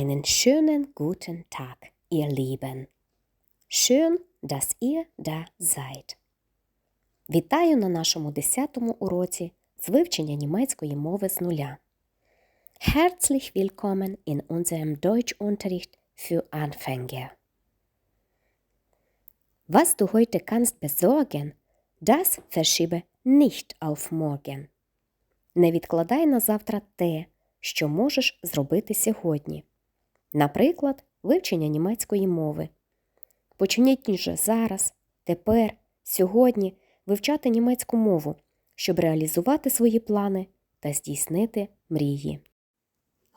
Einen schönen guten Tag, ihr Lieben. Schön, dass ihr da seid. Вітаю на нашому 10-му уроці з вивчення німецької мови з нуля. Herzlich willkommen in unserem Deutschunterricht für Anfänger. Was du heute kannst besorgen, das verschiebe nicht auf morgen. Не відкладай на завтра те, що можеш зробити сьогодні. Наприклад, вивчення німецької мови. Почніть вже зараз, тепер, сьогодні вивчати німецьку мову, щоб реалізувати свої плани та здійснити мрії.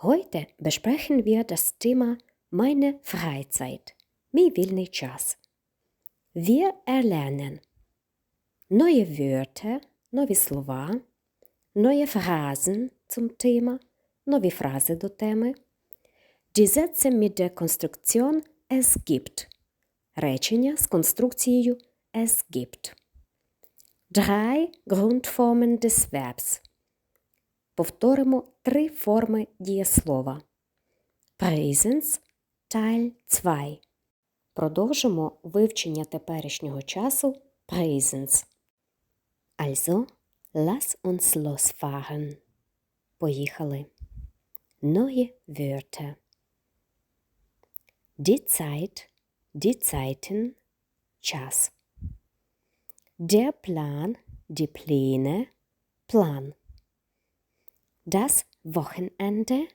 Heute besprechen wir das Thema Meine Freizeit. Мій вільний час. Wir erlernen neue Wörter, нові слова, neue Phrasen zum Thema, нові фрази до теми, mit der Konstruktion es gibt, речення з конструкцією es gibt. Drei Grundformen des Verbs. Повторимо три форми дієслова. Presens Teil 2. Продовжимо вивчення теперішнього часу Presens. Also, lass uns losfahren. Поїхали. Neue Wörter. Die Zeit, die Zeiten, час. Der Plan, die Pläne, Plan. Das Wochenende,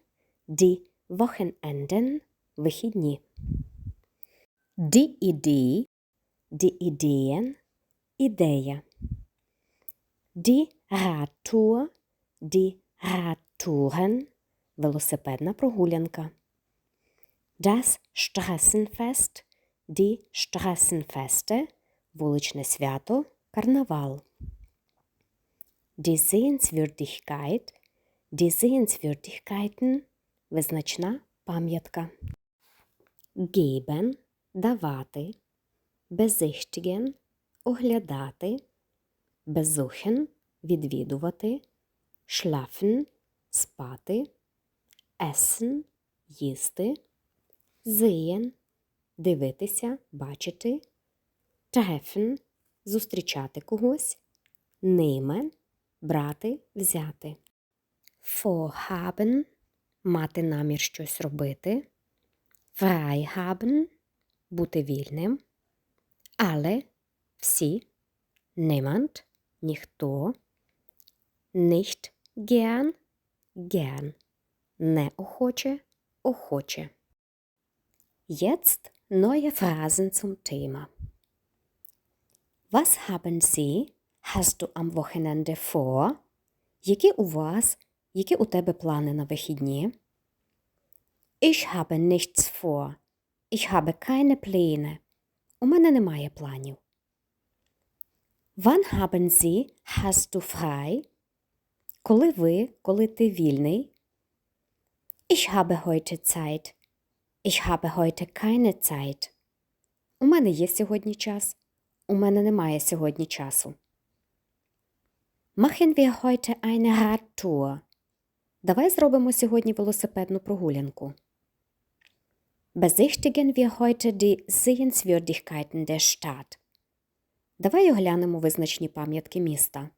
die Wochenenden, вихідні. Die Idee, die Ideen, ідея. Die Radtour, die Radtouren, велосипедна прогулянка. Das Strassenfest, die Strassenfeste, вуличне свято, карнавал. Die Sehenswürdigkeit, die Sehenswürdigkeiten, визначна пам'ятка. Geben – давати, besichtigen – оглядати, besuchen – відвідувати, schlafen – спати, essen – їсти, sehen – дивитися, бачити, treffen – зустрічати когось, nehmen – брати, взяти. Vorhaben – мати намір щось робити, frei бути вільним, alle – всі, niemand – ніхто, nicht gern – gern, неохоче – охоче. Jetzt neue Phrasen zum Thema. Was haben Sie, hast du am Wochenende vor? Які у вас, які у тебе плани на вихідні? Ich habe nichts vor. Ich habe keine Pläne. У мене немає планів. Wann haben Sie, hast du frei? Коли ви, коли ти вільний? Ich habe heute Zeit. Ich habe heute keine Zeit. У мене є сьогодні час. У мене немає сьогодні часу. Machen wir heute eine Radtour. Давай зробимо сьогодні велосипедну прогулянку. Besichtigen wir heute die Sehenswürdigkeiten der Stadt. Давай оглянемо визначні пам'ятки міста.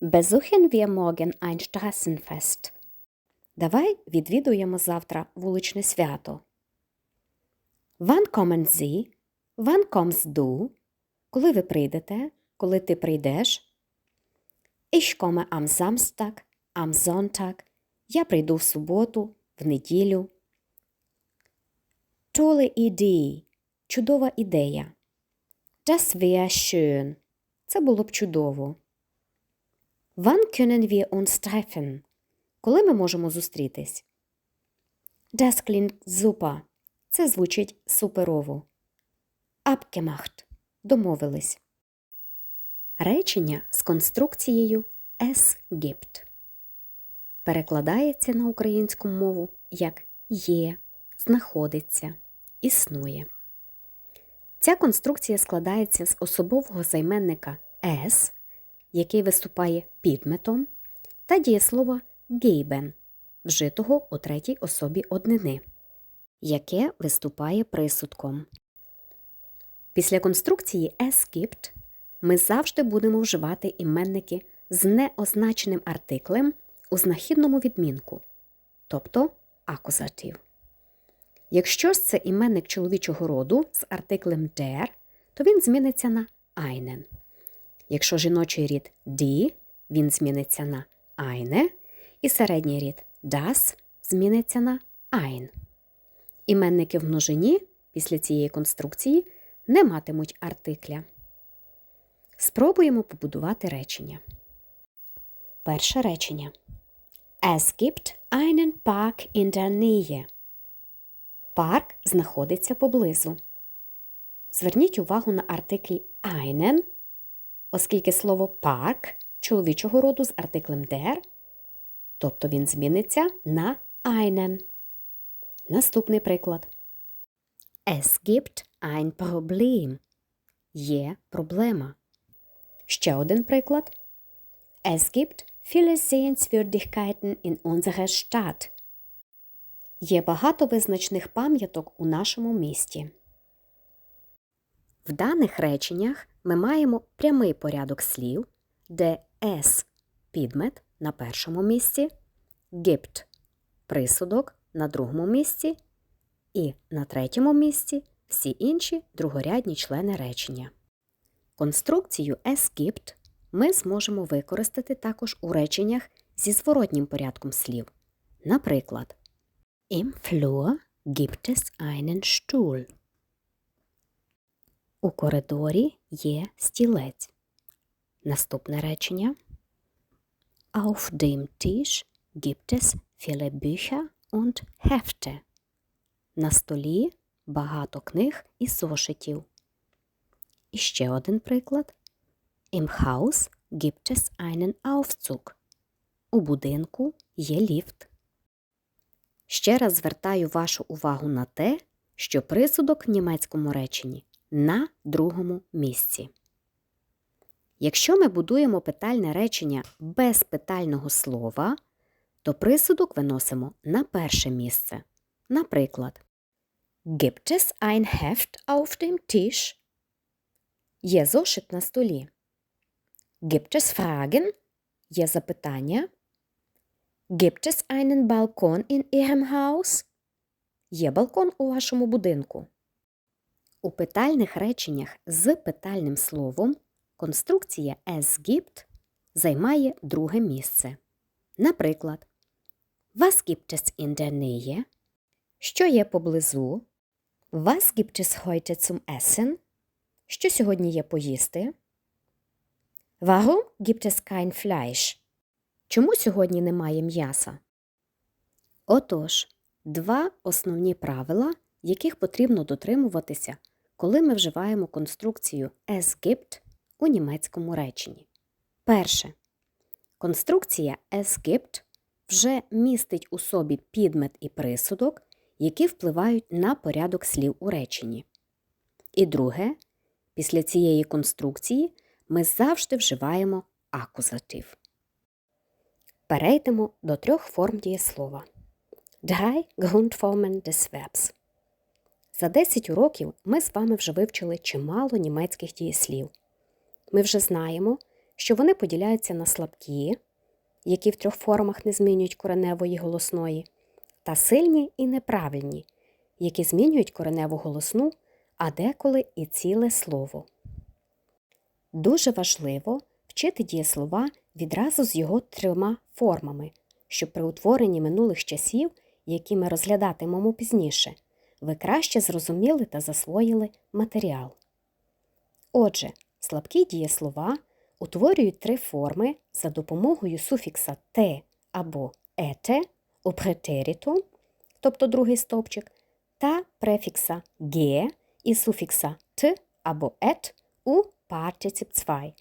Besuchen wir morgen ein Strassenfest. Давай відвідуємо завтра вуличне свято. Wann kommen Sie? Wann kommst du? Коли ви прийдете? Коли ти прийдеш? Ich komme am Samstag, am Sonntag. Я прийду в суботу, в неділю. Tolle Idee. Чудова ідея. Das wäre schön. Це було б чудово. Wann können wir uns treffen? Коли ми можемо зустрітись? Klingt super. Це звучить суперово. Abgemacht. Домовились. Речення з конструкцією es gibt. Перекладається на українську мову як є, знаходиться, існує. Ця конструкція складається з особового займенника es, який виступає підметом, та дієслова geben, вжитого у третій особі однини. яке виступає присудком. Після конструкції «es-gibt» ми завжди будемо вживати іменники з неозначеним артиклем у знахідному відмінку, тобто акузатив. Якщо ж це іменник чоловічого роду з артиклем der, то він зміниться на einen. Якщо жіночий рід die, він зміниться на eine, і середній рід das зміниться на ein. Іменники в множині після цієї конструкції не матимуть артикля. Спробуємо побудувати речення. Перше речення. Es gibt einen Park in der Nähe. Парк знаходиться поблизу. Зверніть увагу на артиклі einen, оскільки слово парк чоловічого роду з артиклем der, тобто він зміниться на einen. Наступний приклад. Es gibt ein Problem. Є проблема. Ще один приклад. Es gibt viele Sehenswürdigkeiten in unserer Stadt. Є багато визначних пам'яток у нашому місті. В даних реченнях ми маємо прямий порядок слів, де «es» – підмет на першому місці, «gibt» – присудок на другому місці і на третьому місці всі інші другорядні члени речення. Конструкцію «es gibt» ми зможемо використати також у реченнях зі зворотнім порядком слів. Наприклад, Im Flur gibt es einen Stuhl. У коридорі є стілець. Наступне речення. Auf dem Tisch gibt es viele Bücher und Hefte. На столі багато книг і зошитів. І ще один приклад. Im Haus gibt es einen Aufzug. У будинку є ліфт. Ще раз звертаю вашу увагу на те, що присудок в німецькому реченні на другому місці. Якщо ми будуємо питальне речення без питального слова, то присудок виносимо на перше місце. Наприклад, Gibt es ein Heft auf dem Tisch? Є зошит на столі. Gibt es Fragen? Є запитання. Gibt es einen Balkon in Ihrem Haus? Є балкон у вашому будинку. У питальних реченнях з питальним словом конструкція es gibt займає друге місце. Наприклад, Was gibt es in der Nähe? Що є поблизу? Was gibt es heute zum Essen? Що сьогодні є поїсти? Warum gibt es kein Fleisch? Чому сьогодні немає м'яса? Отож, два основні правила, яких потрібно дотримуватися, коли ми вживаємо конструкцію es gibt у німецькому реченні. Перше. Конструкція es gibt вже містить у собі підмет і присудок, які впливають на порядок слів у реченні. І друге, після цієї конструкції ми завжди вживаємо акузатив. Перейдемо до трьох форм дієслова. Drei Grundformen des Verbs. За 10 уроків ми з вами вже вивчили чимало німецьких дієслів. Ми вже знаємо, що вони поділяються на слабкі, які в трьох формах не змінюють кореневої голосної, та сильні і неправильні, які змінюють кореневу голосну, а деколи і ціле слово. Дуже важливо вчити дієслова відразу з його трьома формами, щоб при утворенні минулих часів, які ми розглядатимемо пізніше, ви краще зрозуміли та засвоїли матеріал. Отже, слабкі дієслова утворюють три форми за допомогою суфікса те або ете у претеріту, тобто другий стовпчик, та префікса ге і суфікса т або ет у партицip 2,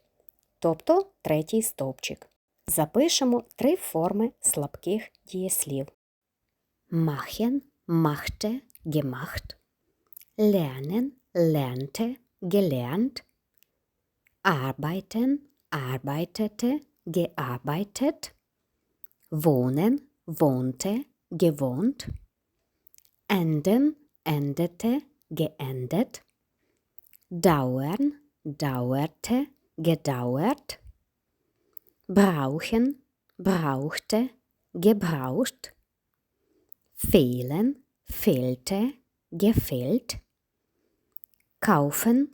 тобто третій стовпчик. Запишемо три форми слабких дієслів. Machen, machte, gemacht. Lernen, lernte, gelernt. Arbeiten, arbeitete, gearbeitet. Wohnen, wohnte, gewohnt. enden, endete, geendet, dauern, dauerte, gedauert, brauchen, brauchte, gebraucht, fehlen, fehlte, gefehlt, kaufen,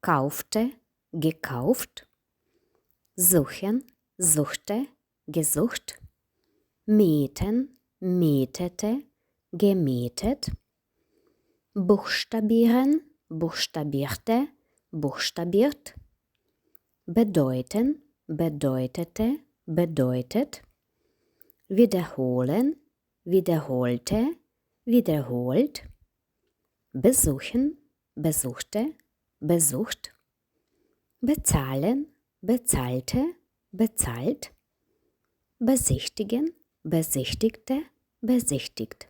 kaufte, gekauft, suchen, suchte, gesucht, mieten, mietete, gemietet, buchstabieren, buchstabierte, buchstabiert, bedeuten, bedeutete, bedeutet, wiederholen, wiederholte, wiederholt, besuchen, besuchte, besucht, bezahlen, bezahlte, bezahlt, besichtigen, besichtigte, besichtigt.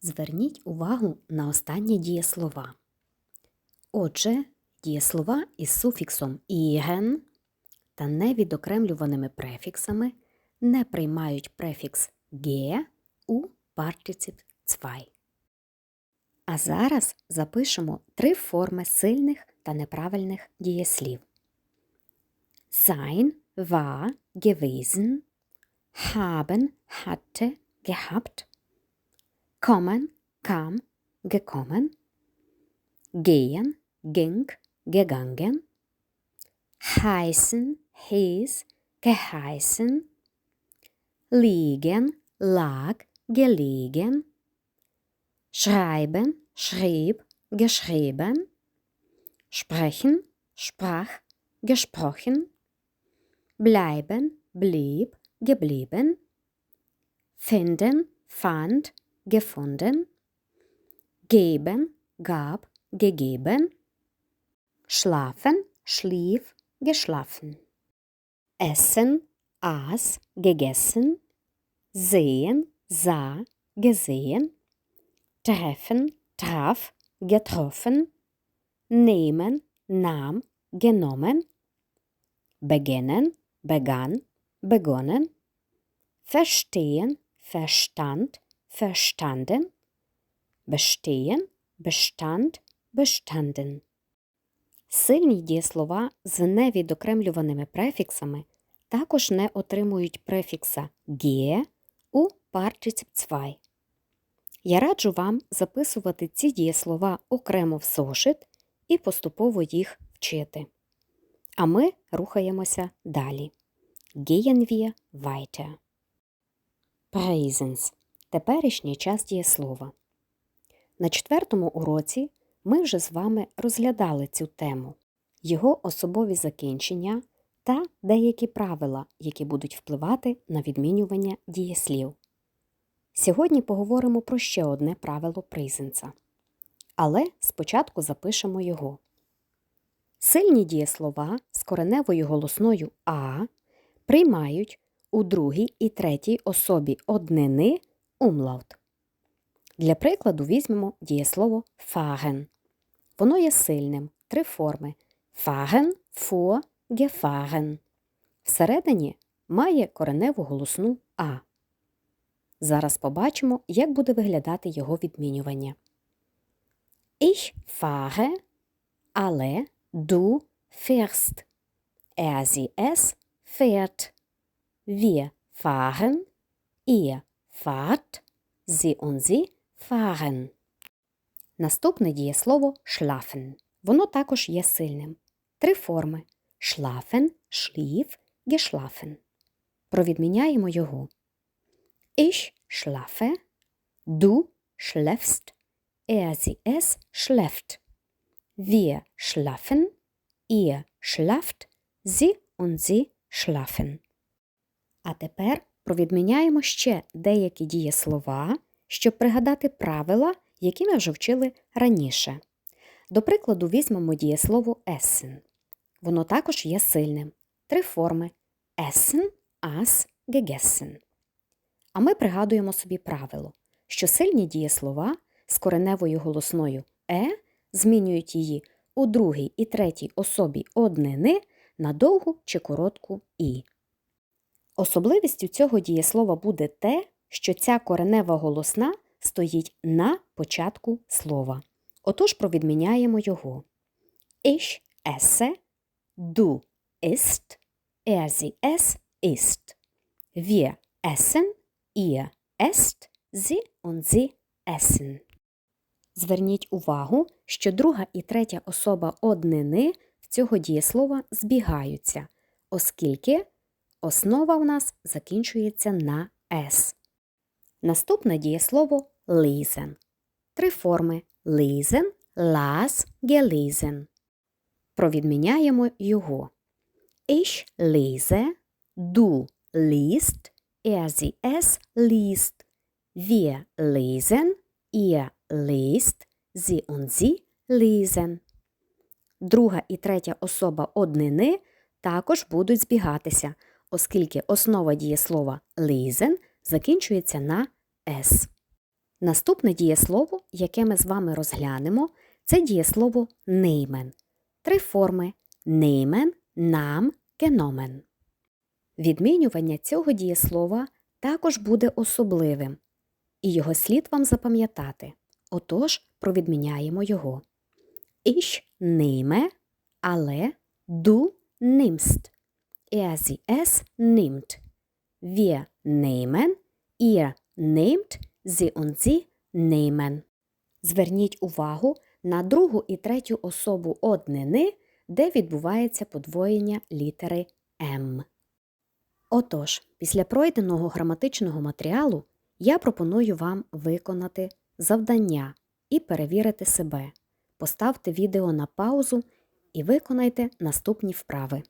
Зверніть увагу на останні дієслова. Отже, дієслова із суфіксом «іген» та невідокремлюваними префіксами не приймають префікс «ге» у партицип «цвай». А зараз запишемо три форми сильних та неправильних дієслів. Sein, war, gewesen, haben, hatte, gehabt, kommen, kam, gekommen, gehen, ging, gegangen, heißen, hieß, geheißen, liegen, lag, gelegen, schreiben, schrieb, geschrieben, sprechen, sprach, gesprochen, bleiben, blieb, geblieben, finden, fand, gefunden, geben, gab, gegeben, schlafen, schlief, geschlafen, essen, aß, gegessen, sehen, sah, gesehen, treffen, traf, getroffen, nehmen, nahm, genommen, beginnen, begann, begonnen, verstehen, verstand, verstanden, bestehen, bestand, bestanden. Сильні дієслова з невідокремлюваними префіксами також не отримують префікса «ге» у партицип «цвай». Я раджу вам записувати ці дієслова окремо в зошит і поступово їх вчити. А ми рухаємося далі. Gehen wir weiter. Presens – теперішній час дієслова. На четвертому уроці ми вже з вами розглядали цю тему, його особові закінчення та деякі правила, які будуть впливати на відмінювання дієслів. Сьогодні поговоримо про ще одне правило призенца. Але спочатку запишемо його. Сильні дієслова з кореневою голосною А приймають у другій і третій особі однини умлаут. Для прикладу візьмемо дієслово fahren. Воно є сильним, три форми fahren, fuhr, gefahren. Всередині має кореневу голосну А. Зараз побачимо, як буде виглядати його відмінювання. Ich fahre, але du fährst. Er sie es fährt. Wir fahren, ihr fahrt, sie und sie fahren. Наступне дієслово schlafen. Воно також є сильним. Три форми schlafen, schlief, geschlafen. Провідміняємо його. Ich schlafe, du schläfst, er sie es schläft. Wir schlafen, ihr schlaft, sie und sie schlafen. А тепер провідміняємо ще деякі дієслова, щоб пригадати правила, які ми вже вчили раніше. До прикладу, візьмемо дієслово essen. Воно також є сильним. Три форми essen, as, gegessen. А ми пригадуємо собі правило, що сильні дієслова з кореневою голосною е змінюють її у другій і третій особі однини на довгу чи коротку і. Особливістю цього дієслова буде те, що ця коренева голосна стоїть на початку слова. Отож провідміняємо його. Ich esse, du isst, er sie es isst. Wir essen, ihr esst, sie und sie essen. Зверніть увагу, що друга і третя особа однини в цього дієслова збігаються, оскільки основа в нас закінчується на «с». Наступне дієслово lesen. Три форми lesen, las, gelesen. Провідміняємо його. Ich lese, du liest, er sie es liest. Wir lesen, liest, sie und sie. Друга і третя особа однини також будуть збігатися, оскільки основа дієслова lesen закінчується на «с». Наступне дієслово, яке ми з вами розглянемо, це дієслово nehmen. Три форми nehmen, нам, genommen. Відмінювання цього дієслова також буде особливим, і його слід вам запам'ятати. Отож, провідміняємо його. Ich nehme, але du nimmst. Er sie es nimmt. Wir nehmen, ihr nehmt, sie und. Зверніть увагу на другу і третю особу однини, де відбувається подвоєння літери М. Отож, після пройденого граматичного матеріалу я пропоную вам виконати завдання і перевірити себе. Поставте відео на паузу і виконайте наступні вправи.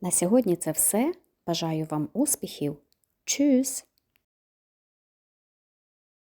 На сьогодні це все. Бажаю вам успіхів. Tschüss!